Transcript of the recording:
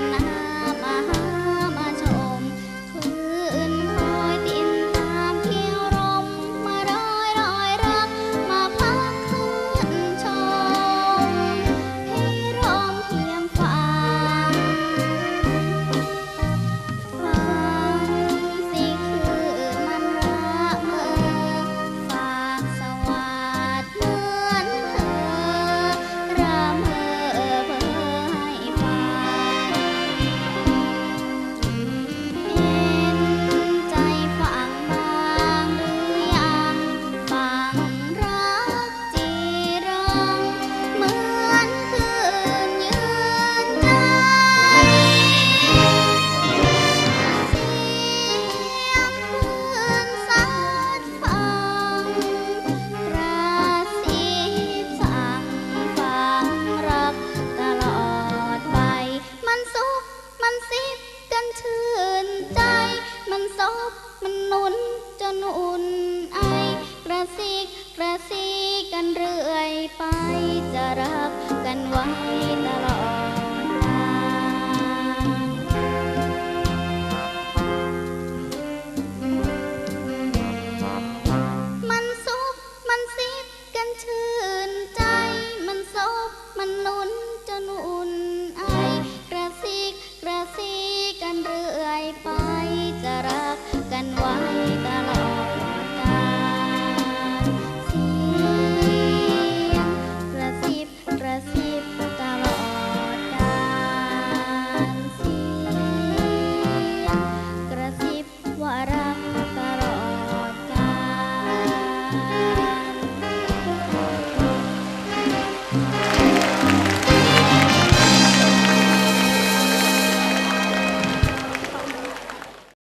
na. na มันนุนจนอุ่นไอกระซิกกระซิกกันเรื่อยไปจะรักกันไว้ตลอด